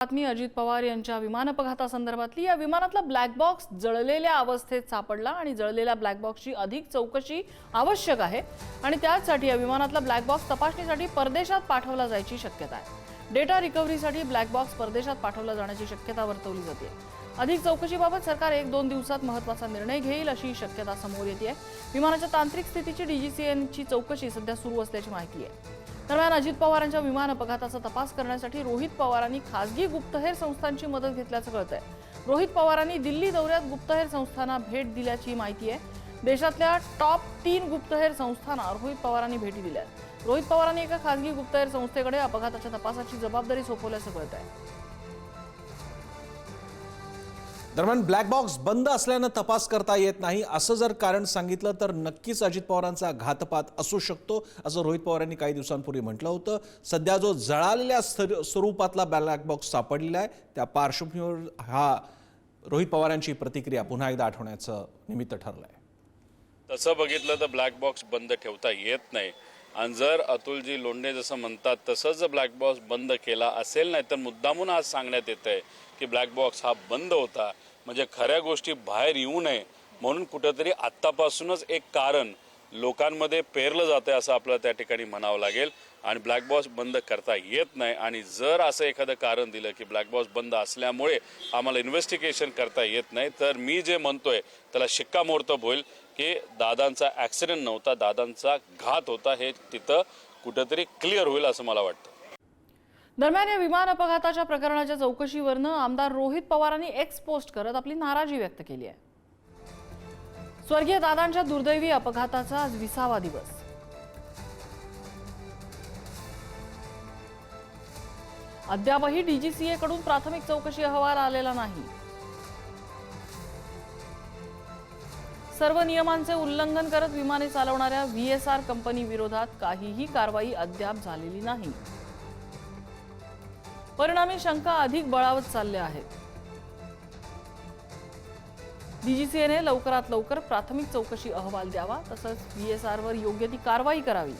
बातमी अजित पवार यांच्या विमान अपघातासंदर्भातली या विमानातला ब्लॅक बॉक्स जळलेल्या अवस्थेत सापडला आणि जळलेल्या ब्लॅक बॉक्सची अधिक चौकशी आवश्यक आहे. आणि त्याचसाठी या विमानातला ब्लॅक बॉक्स तपासणीसाठी परदेशात पाठवला जायची शक्यता आहे. डेटा रिकव्हरीसाठी ब्लॅक बॉक्स परदेशात पाठवला जाण्याची शक्यता वर्तवली जाते. अधिक चौकशीबाबत सरकार एक दोन दिवसात महत्त्वाचा निर्णय घेईल अशी शक्यता समोर येते विमानाच्या तांत्रिक स्थितीची डीजीसीएनची चौकशी सध्या सुरू असल्याची माहिती आहे. दरम्यान अजित पवारांच्या विमान अपघाताचा तपास करण्यासाठी रोहित पवारांनी खासगी गुप्तहेर संस्थांची मदत घेतल्याचं आहे रोहित पवारांनी दिल्ली दौऱ्यात गुप्तहेर संस्थांना भेट दिल्याची माहिती आहे. देशातल्या टॉप तीन गुप्तहेर संस्थांना रोहित पवारांनी भेटी दिल्या आहेत. रोहित पवारांनी एका खासगी गुप्तहेर संस्थेकडे अपघाताच्या तपासाची जबाबदारी सोपवल्याचं कळत आहे दरम्यान ब्लॅक बॉक्स बंद असल्यानं तपास करता येत नाही असं जर कारण सांगितलं तर नक्कीच अजित पवारांचा घातपात असू शकतो असं रोहित पवारांनी काही दिवसांपूर्वी म्हटलं होतं. सध्या जो जळालेल्या स्वरूपातला ब्लॅक बॉक्स सापडलेला आहे त्या पार्श्वभूमीवर हा रोहित पवारांची प्रतिक्रिया पुन्हा एकदा आठवण्याचं निमित्त ठरलं आहे तसं बघितलं तर ब्लॅक बॉक्स बंद ठेवता येत नाही. आणि जर अतुलजी लोंढे जसं म्हणतात तसंच जर ब्लॅक बॉक्स बंद केला असेल नाही तर मुद्दामून आज सांगण्यात येत आहे की ब्लॅक बॉक्स हा बंद होता. म्हणजे खऱ्या गोष्टी बाहेर येऊ नये. म्हणून कुठंतरी आत्तापासूनच एक कारण लोकांमध्ये पेरलं जातं असं आपल्याला त्या ठिकाणी म्हणावं लागेल. आणि ब्लॅक बॉस बंद करता येत नाही. आणि जर असं एखादं कारण दिलं की ब्लॅक बॉस बंद असल्यामुळे आम्हाला इन्व्हेस्टिगेशन करता येत नाही तर मी जे म्हणतोय त्याला शिक्कामोर्तब होईल की दादांचा ॲक्सिडेंट नव्हता दादांचा घात होता हे तिथं कुठंतरी क्लिअर होईल असं मला वाटतं. दरम्यान या विमान अपघाताच्या प्रकरणाच्या चौकशीवरनं आमदार रोहित पवारांनी एक्स पोस्ट करत आपली नाराजी व्यक्त केली आहे. स्वर्गीय दादांच्या दुर्दैवी अपघाताचा आज विसावा दिवस. अद्यापही डीजीसीए कडून प्राथमिक चौकशी अहवाल आलेला नाही. सर्व नियमांचे उल्लंघन करत विमाने चालवणाऱ्या व्हीएसआर कंपनी विरोधात काहीही कारवाई अद्याप झालेली नाही. परिणामी शंका अधिक बळावत चालल्या आहेत. डीजीसीएने लवकरात लवकर प्राथमिक चौकशी अहवाल द्यावा तसंच व्हीएसआर योग्य ती कारवाई करावी.